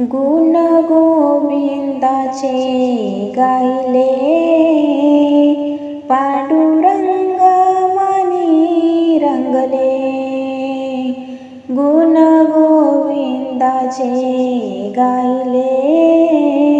गुण गोविंदाचे गायले. पांडुरंग मनी रंगले. गुण गोविंदाचे गायले.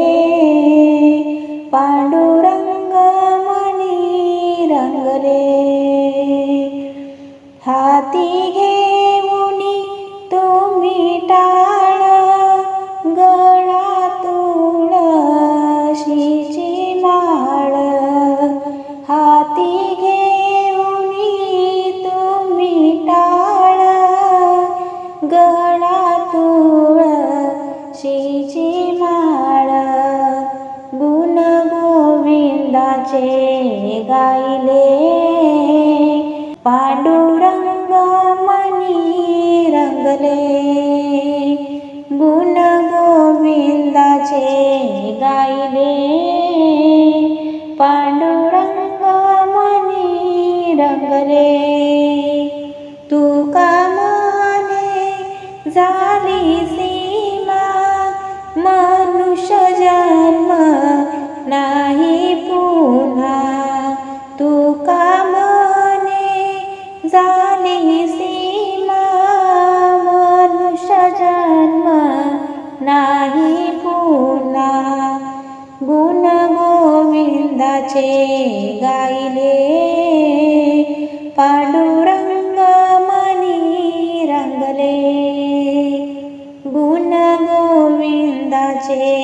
हाती घेऊन तुम्ही टाळ गळा तुळशीची माळ. हाती घेऊन तुम्ही टाळ गळा तुळशीची माळ. गुण गोविंदाचे गायले गोविंदाचे गायले. पांडुरंग मनी रंगले. नाही पुन्हा. गुण गोविंदाचे गायले. पांडुरंग मनी रंगले. गुण गोविंदाचे